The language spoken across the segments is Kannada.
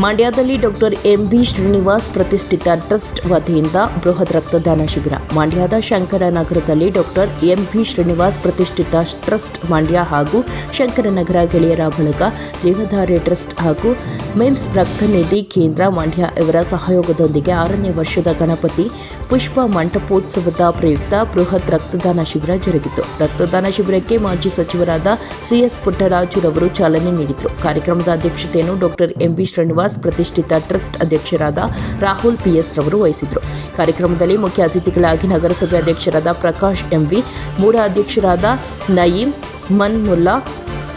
ಮಂಡ್ಯದಲ್ಲಿ ಡಾಕ್ಟರ್ ಎಂಬಿ ಶ್ರೀನಿವಾಸ್ ಪ್ರತಿಷ್ಠಿತ ಟ್ರಸ್ಟ್ ವತಿಯಿಂದ ಬೃಹತ್ ರಕ್ತದಾನ ಶಿಬಿರ. ಮಂಡ್ಯದ ಶಂಕರನಗರದಲ್ಲಿ ಡಾಕ್ಟರ್ ಎಂಬಿ ಶ್ರೀನಿವಾಸ್ ಪ್ರತಿಷ್ಠಿತ ಟ್ರಸ್ಟ್ ಮಂಡ್ಯ ಹಾಗೂ ಶಂಕರನಗರ ಗೆಳೆಯರ ಬಳಗ ಜೀವಧಾರೆ ಟ್ರಸ್ಟ್ ಹಾಗೂ ಮಿಮ್ಸ್ ರಕ್ತನಿಧಿ ಕೇಂದ್ರ ಮಂಡ್ಯ ಇವರ ಸಹಯೋಗದೊಂದಿಗೆ ಆರನೇ ವರ್ಷದ ಗಣಪತಿ ಪುಷ್ಪ ಮಂಟಪೋತ್ಸವದ ಪ್ರಯುಕ್ತ ಬೃಹತ್ ರಕ್ತದಾನ ಶಿಬಿರ ಜರುಗಿತು. ರಕ್ತದಾನ ಶಿಬಿರಕ್ಕೆ ಮಾಜಿ ಸಚಿವರಾದ ಸಿಎಸ್ ಪುಟ್ಟರಾಜುರವರು ಚಾಲನೆ ನೀಡಿದರು. ಕಾರ್ಯಕ್ರಮದ ಅಧ್ಯಕ್ಷತೆಯನ್ನು ಡಾಕ್ಟರ್ ಎಂಬಿ ಶ್ರೀನಿವಾಸ್, ಪ್ರತಿಷ್ಠಿತ ಟ್ರಸ್ಟ್ ಅಧ್ಯಕ್ಷರಾದ ರಾಹುಲ್ ಪಿಎಸ್ ರವರು ವಹಿಸಿದರು. ಕಾರ್ಯಕ್ರಮದಲ್ಲಿ ಮುಖ್ಯ ಅತಿಥಿಗಳಾಗಿ ನಗರಸಭೆ ಅಧ್ಯಕ್ಷರಾದ ಪ್ರಕಾಶ್ ಎಂವಿ ಮೂಡ ಅಧ್ಯಕ್ಷರಾದ ನಯೀಂ ಮನ್ಮುಲ್ಲಾ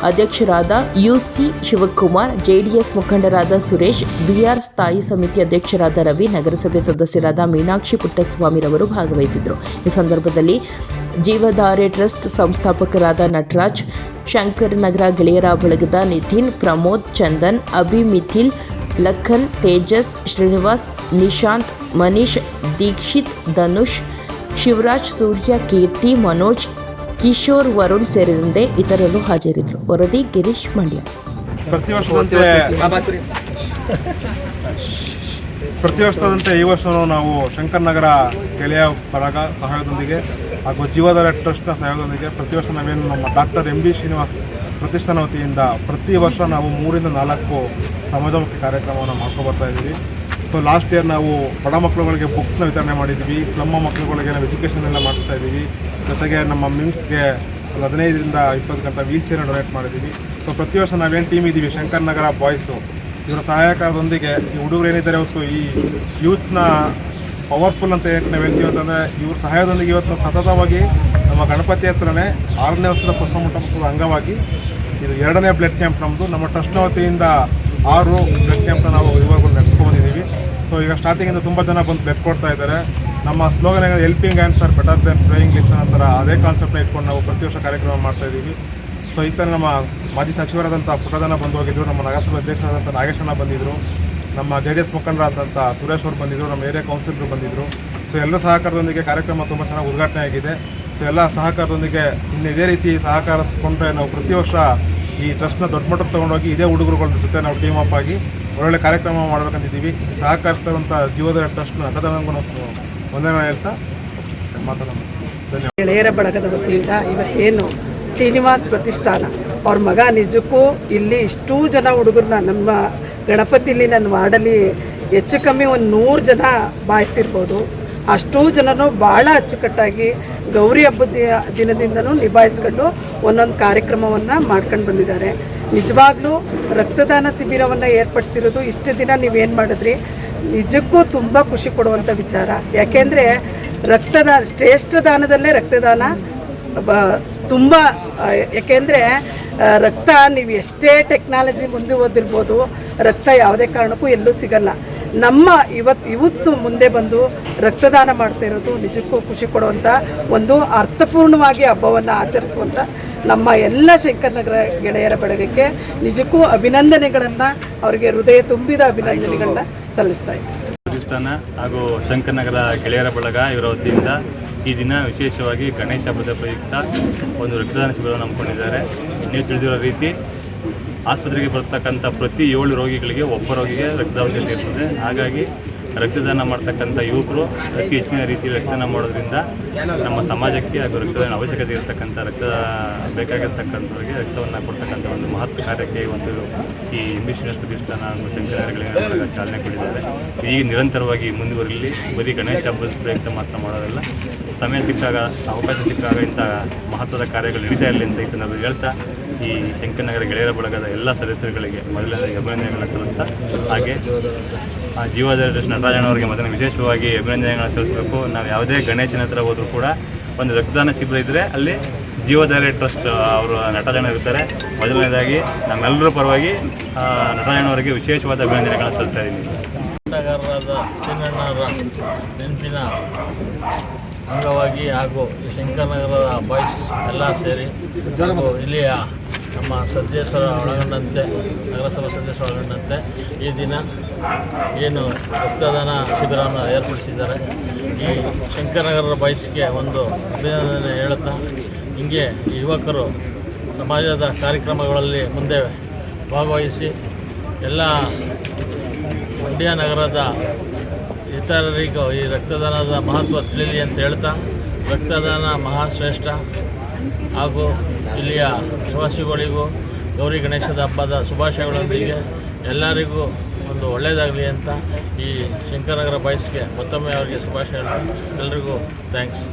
ಅಧ್ಯಕ್ಷರಾದ ಯುಸಿ ಶಿವಕುಮಾರ್, ಜೆಡಿಎಸ್ ಮುಖಂಡರಾದ ಸುರೇಶ್, ಬಿಆರ್ ಸ್ಥಾಯಿ ಸಮಿತಿ ಅಧ್ಯಕ್ಷರಾದ ರವಿ, ನಗರಸಭೆ ಸದಸ್ಯರಾದ ಮೀನಾಕ್ಷಿ ಪುಟ್ಟಸ್ವಾಮಿರವರು ಭಾಗವಹಿಸಿದರು ಈ ಸಂದರ್ಭದಲ್ಲಿ ಜೀವಧಾರೆ ಟ್ರಸ್ಟ್ ಸಂಸ್ಥಾಪಕರಾದ ನಟರಾಜ್, ಶಂಕರ್ ನಗರ ಗೆಳೆಯರ ಬಳಗದ ನಿತಿನ್, ಪ್ರಮೋದ್, ಚಂದನ್, ಅಭಿ, ಮಿಥಿಲ್, ಲಖನ್, ತೇಜಸ್, ಶ್ರೀನಿವಾಸ್, ನಿಶಾಂತ್, ಮನೀಶ್, ದೀಕ್ಷಿತ್, ಧನುಷ್, ಶಿವರಾಜ್, ಸೂರ್ಯ, ಕೀರ್ತಿ, ಮನೋಜ್ ಕಿಶೋರ್ ವರುಣ್ ಸೇರಿದಂತೆ ಇತರರು ಹಾಜರಿದ್ದರು. ವರದಿ ಗಿರೀಶ್ ಮಂಡ್ಯ. ಪ್ರತಿ ವರ್ಷದಂತೆ ಪ್ರತಿ ವರ್ಷದಂತೆ ಈ ವರ್ಷವೂ ನಾವು ಶಂಕರನಗರ ಗೆಳೆಯ ಬಳಗ ಸಹಾಯದೊಂದಿಗೆ ಹಾಗೂ ಜೀವಧಾರ ಟ್ರಸ್ಟ್ನ ಸಹಾಯದೊಂದಿಗೆ ಪ್ರತಿ ವರ್ಷ ನಾವೇನು ನಮ್ಮ ಡಾಕ್ಟರ್ ಎಂ ಬಿ ಶ್ರೀನಿವಾಸ್ ಪ್ರತಿಷ್ಠಾನ ವತಿಯಿಂದ ಪ್ರತಿ ವರ್ಷ ನಾವು ಮೂರಿಂದ ನಾಲ್ಕು ಸಮಾಜಮುಖಿ ಕಾರ್ಯಕ್ರಮವನ್ನು ಮಾಡ್ಕೊಬರ್ತಾ ಇದ್ದೀವಿ. ಸೊ ಲಾಸ್ಟ್ ಇಯರ್ ನಾವು ಬಡ ಮಕ್ಕಳುಗಳಿಗೆ ಬುಕ್ಸ್ನ ವಿತರಣೆ ಮಾಡಿದ್ದೀವಿ ನಮ್ಮ ಮಕ್ಕಳುಗಳಿಗೆ ನಾವು ಎಜುಕೇಷನ್ ಎಲ್ಲ ಮಾಡಿಸ್ತಾ ಇದ್ದೀವಿ. ಜೊತೆಗೆ ನಮ್ಮ ಮಿಮ್ಸ್ಗೆ ಒಂದು ಹದಿನೈದರಿಂದ ಇಪ್ಪತ್ತು ಗಂಟೆ ವೀಲ್ ಚೇರ್ನ ಡೊನೇಟ್ ಮಾಡಿದ್ದೀವಿ. ಸೊ ಪ್ರತಿ ವರ್ಷ ನಾವೇನು ಟೀಮ್ ಇದ್ದೀವಿ? ಶಂಕರ್ ನಗರ ಬಾಯ್ಸು ಇವರ ಸಹಾಯಕರದೊಂದಿಗೆ ಈ ಹುಡುಗರು ಏನಿದ್ದಾರೆ ಇವತ್ತು ಈ ಯೂತ್ಸ್ನ ಪವರ್ಫುಲ್ ಅಂತ ಏನು ನಾವು ಹೇಳ್ತೀವಿ ಅಂತಂದರೆ, ಇವ್ರ ಸಹಾಯದೊಂದಿಗೆ ಇವತ್ತು ಸತತವಾಗಿ ನಮ್ಮ ಗಣಪತಿ ಹತ್ರನೇ ಆರನೇ ವರ್ಷದ ಪುಷ್ಪ ಮಟ್ಟದ ಅಂಗವಾಗಿ ಇದು ಎರಡನೇ ಬ್ಲಡ್ ಕ್ಯಾಂಪ್ ನಮ್ಮದು ನಮ್ಮ ಟ್ರಸ್ಟ್ನ ವತಿಯಿಂದ ಆರು ಬ್ಲಡ್ ಕ್ಯಾಂಪ್ನ ನಾವು ಈಗ ಸ್ಟಾರ್ಟಿಂಗಿಂದ ತುಂಬ ಜನ ಬಂದು ಬೆಟ್ ಕೊಡ್ತಾ ಇದ್ದಾರೆ. ನಮ್ಮ ಸ್ಲೋಗನ್ ಏನಾದ್ರೆ helping hands are better than playing lips ಅನ್ನೋ ಥರ ಅದೇ ಕಾನ್ಸೆಪ್ಟ್ನ ಇಟ್ಕೊಂಡು ನಾವು ಪ್ರತಿ ವರ್ಷ ಕಾರ್ಯಕ್ರಮ ಮಾಡ್ತಾ ಇದ್ದೀವಿ. ಸೊ ಈ ಥರ ನಮ್ಮ ಮಾಜಿ ಸಚಿವರಾದಂಥ ಪುಟದನ ಬಂದು ಹೋಗಿದ್ರು, ನಮ್ಮ ನಗರಸಭೆ ಅಧ್ಯಕ್ಷರಾದಂಥ ನಾಗೇಶಣ್ಣ ಬಂದಿದ್ದರು ನಮ್ಮ ಜೆ ಡಿ ಎಸ್ ಮುಖಂಡರಾದಂಥ ಸುರೇಶ್ ಅವರು ಬಂದಿದ್ದರು ನಮ್ಮ ಏರಿಯಾ ಕೌನ್ಸಿಲರು ಬಂದಿದ್ದರು ಸೊ ಎಲ್ಲ ಸಹಕಾರದೊಂದಿಗೆ ಕಾರ್ಯಕ್ರಮ ತುಂಬ ಚೆನ್ನಾಗಿ ಉದ್ಘಾಟನೆ ಆಗಿದೆ. ಸೊ ಎಲ್ಲ ಸಹಕಾರದೊಂದಿಗೆ ಇನ್ನು ಇದೇ ರೀತಿ ಸಹಕರಿಸ್ಕೊಂಡ್ರೆ ನಾವು ಪ್ರತಿ ವರ್ಷ ಈ ಟ್ರಸ್ಟ್ನ ದೊಡ್ಡ ಮಟ್ಟಕ್ಕೆ ತೊಗೊಂಡೋಗಿ ಇದೇ ಹುಡುಗರುಗಳ ಜೊತೆ ನಾವು ಟೀಮ್ ಅಪ್ ಆಗಿ ಒಳ್ಳೊಳ್ಳೆ ಕಾರ್ಯಕ್ರಮ ಮಾಡ್ಬೇಕಂತಿದ್ದೀವಿ. ಸಹಕರಿಸ್ತಾರಂಥ ಜೀವದ ಟ್ರಸ್ಟ್ನ ಅಗದನಂಗೂ ಒಂದೇ ಹೇಳ್ತಾ ಮಾತಾಡೋಣ ಗೆಳೆಯರ ಬಳಗದ ವತಿಯಿಂದ ಇವತ್ತೇನು ಶ್ರೀನಿವಾಸ್ ಪ್ರತಿಷ್ಠಾನ. ಅವ್ರ ಮಗ ನಿಜಕ್ಕೂ ಇಲ್ಲಿ ಇಷ್ಟೂ ಜನ ಹುಡುಗರನ್ನ ನಮ್ಮ ಗಣಪತಿಲಿ ನನ್ನ ವಾರ್ಡಲ್ಲಿ ಹೆಚ್ಚು ಕಮ್ಮಿ ಒಂದು ನೂರು ಜನ ಬಾಯಿಸಿರ್ಬೋದು. ಅಷ್ಟೂ ಜನನು ಭಾಳ ಅಚ್ಚುಕಟ್ಟಾಗಿ ಗೌರಿ ಹಬ್ಬದ ದಿನದಿಂದಲೂ ನಿಭಾಯಿಸ್ಕೊಂಡು ಒಂದೊಂದು ಕಾರ್ಯಕ್ರಮವನ್ನು ಮಾಡ್ಕೊಂಡು ಬಂದಿದ್ದಾರೆ. ನಿಜವಾಗ್ಲೂ ರಕ್ತದಾನ ಶಿಬಿರವನ್ನು ಏರ್ಪಡಿಸಿರೋದು ಇಷ್ಟು ದಿನ ನೀವೇನು ಮಾಡಿದ್ರಿ? ನಿಜಕ್ಕೂ ತುಂಬ ಖುಷಿ ಕೊಡುವಂಥ ವಿಚಾರ. ಯಾಕೆಂದರೆ ರಕ್ತದಾನ ಶ್ರೇಷ್ಠ ದಾನದಲ್ಲೇ ರಕ್ತದಾನ ಬ, ತುಂಬ ಯಾಕೆಂದರೆ ರಕ್ತ ನೀವು ಎಷ್ಟೇ ಟೆಕ್ನಾಲಜಿ ಮುಂದೆ ಓದಿರ್ಬೋದು ರಕ್ತ ಯಾವುದೇ ಕಾರಣಕ್ಕೂ ಎಲ್ಲೂ ಸಿಗಲ್ಲ. ನಮ್ಮ ಇವತ್ತು ಯೂತ್ಸು ಮುಂದೆ ಬಂದು ರಕ್ತದಾನ ಮಾಡ್ತಾ ಇರೋದು ನಿಜಕ್ಕೂ ಖುಷಿ ಕೊಡುವಂಥ ಒಂದು ಅರ್ಥಪೂರ್ಣವಾಗಿ ಹಬ್ಬವನ್ನು ಆಚರಿಸುವಂಥ ನಮ್ಮ ಎಲ್ಲ ಶಂಕರನಗರ ಗೆಳೆಯರ ಬಳಗಕ್ಕೆ ನಿಜಕ್ಕೂ ಅಭಿನಂದನೆಗಳನ್ನು ಅವರಿಗೆ ಹೃದಯ ತುಂಬಿದ ಅಭಿನಂದನೆಗಳನ್ನ ಸಲ್ಲಿಸ್ತಾ ಇದ್ದೀನಿ. ಹಾಗೂ ಶಂಕರನಗರ ಗೆಳೆಯರ ಬಳಗ ಇವರ ವತಿಯಿಂದ ಈ ದಿನ ವಿಶೇಷವಾಗಿ ಗಣೇಶ ಹಬ್ಬದ ಪ್ರಯುಕ್ತ ಒಂದು ರಕ್ತದಾನ ಶಿಬಿರವನ್ನು ಹಮ್ಮಿಕೊಂಡಿದ್ದಾರೆ. ನೀವು ತಿಳಿದಿರೋ ರೀತಿ ಆಸ್ಪತ್ರೆಗೆ ಬರ್ತಕ್ಕಂಥ ಪ್ರತಿ ಏಳು ರೋಗಿಗಳಿಗೆ ಒಬ್ಬ ರೋಗಿಗೆ ರಕ್ತದಾನ ಇರ್ತದೆ. ಹಾಗಾಗಿ ರಕ್ತದಾನ ಮಾಡ್ತಕ್ಕಂಥ ಯುವಕರು ಅತಿ ಹೆಚ್ಚಿನ ರೀತಿಯಲ್ಲಿ ರಕ್ತದಾನ ಮಾಡೋದ್ರಿಂದ ನಮ್ಮ ಸಮಾಜಕ್ಕೆ ಹಾಗೂ ರಕ್ತದಾನ ಅವಶ್ಯಕತೆ ಇರತಕ್ಕಂಥ ರಕ್ತ ಬೇಕಾಗಿರ್ತಕ್ಕಂಥವ್ರಿಗೆ ರಕ್ತವನ್ನು ಕೊಡ್ತಕ್ಕಂಥ ಒಂದು ಮಹತ್ವ ಕಾರ್ಯಕ್ಕೆ ಒಂದು ಈ ಇಂಬಿಷನ್ ಪ್ರತಿಷ್ಠಾನ ಹಾಗೂ ಸಂಚಾರಗಳಿಗೆ ಚಾಲನೆ ಕೊಟ್ಟಿದ್ದಾರೆ. ಈಗ ನಿರಂತರವಾಗಿ ಮುಂದುವರಿಲಿ, ಬರೀ ಗಣೇಶ ಹಬ್ಬದ ಪ್ರಯುಕ್ತ ಮಾತ್ರ ಮಾಡೋದಲ್ಲ, ಸಮಯ ಸಿಕ್ಕಾಗ, ಅವಕಾಶ ಸಿಕ್ಕಾಗ ಇಂಥ ಮಹತ್ವದ ಕಾರ್ಯಗಳು ನಡೀತಾ ಇರಲಿ ಅಂತ ಈ ಸಂದರ್ಭದಲ್ಲಿ ಹೇಳ್ತಾ, ಈ ಶಂಕರನಗರ ಗೆಳೆಯರ ಬಳಗದ ಎಲ್ಲ ಸದಸ್ಯರುಗಳಿಗೆ ಮೊದಲನೇ ಅಭಿನಂದನೆಗಳನ್ನು ಸಲ್ಲಿಸ್ತಾ, ಹಾಗೆ ಆ ಜೀವದ ನಟರಾಜನವರಿಗೆ ಮತ್ತೆ ವಿಶೇಷವಾಗಿ ಅಭಿನಂದನೆಗಳನ್ನು ಸಲ್ಲಿಸಬೇಕು ನಾವು ಯಾವುದೇ ಗಣೇಶನ ಹತ್ರ ಹೋದರೂ ಕೂಡ ಒಂದು ರಕ್ತದಾನ ಶಿಬಿರ ಇದ್ದರೆ ಅಲ್ಲಿ ಜೀವಧಾರೆ ಟ್ರಸ್ಟ್ ಅವರು ನಟರಾಜನ ಇರ್ತಾರೆ. ಮೊದಲನೇದಾಗಿ ನಮ್ಮೆಲ್ಲರ ಪರವಾಗಿ ನಟರಾಯಣವರಿಗೆ ವಿಶೇಷವಾದ ಅಭಿನಂದನೆಗಳನ್ನು ಸಲ್ಲಿಸ್ತಾ ಇದ್ದೀನಿ. ಅಂಗವಾಗಿ ಹಾಗೂ ಶಂಕರನಗರದ ಬಾಯ್ಸ್ ಎಲ್ಲ ಸೇರಿ ಇಲ್ಲಿಯ ನಮ್ಮ ಸದಸ್ಯರ ಒಳಗೊಂಡಂತೆ, ನಗರಸಭಾ ಸದಸ್ಯರ ಒಳಗೊಂಡಂತೆ ಈ ದಿನ ಏನು ರಕ್ತದಾನ ಶಿಬಿರವನ್ನು ಏರ್ಪಡಿಸಿದ್ದಾರೆ. ಈ ಶಂಕರನಗರದ ಬಾಯ್ಸ್ಗೆ ಒಂದು ಅಭಿನಂದನೆ ಹೇಳುತ್ತಾ, ಹಿಂಗೆ ಯುವಕರು ಸಮಾಜದ ಕಾರ್ಯಕ್ರಮಗಳಲ್ಲಿ ಮುಂದೆ ಭಾಗವಹಿಸಿ ಎಲ್ಲ ಮಂಡ್ಯ ನಗರದ ಇತರರಿಗೂ ಈ ರಕ್ತದಾನದ ಮಹತ್ವ ತಿಳಿಯಲಿ ಅಂತ ಹೇಳ್ತಾ, ರಕ್ತದಾನ ಮಹಾಶ್ರೇಷ್ಠ. ಹಾಗೂ ಇಲ್ಲಿಯ ನಿವಾಸಿಗಳಿಗೂ ಗೌರಿ ಗಣೇಶದ ಹಬ್ಬದ ಶುಭಾಶಯಗಳೊಂದಿಗೆ ಎಲ್ಲರಿಗೂ ಒಂದು ಒಳ್ಳೆಯದಾಗಲಿ ಅಂತ ಈ ಶಂಕರನಗರ ಬಾಯ್ಸ್ಗೆ ಮತ್ತೊಮ್ಮೆ ಅವರಿಗೆ ಶುಭಾಶಯ ಎಲ್ಲರಿಗೂ ಥ್ಯಾಂಕ್ಸ್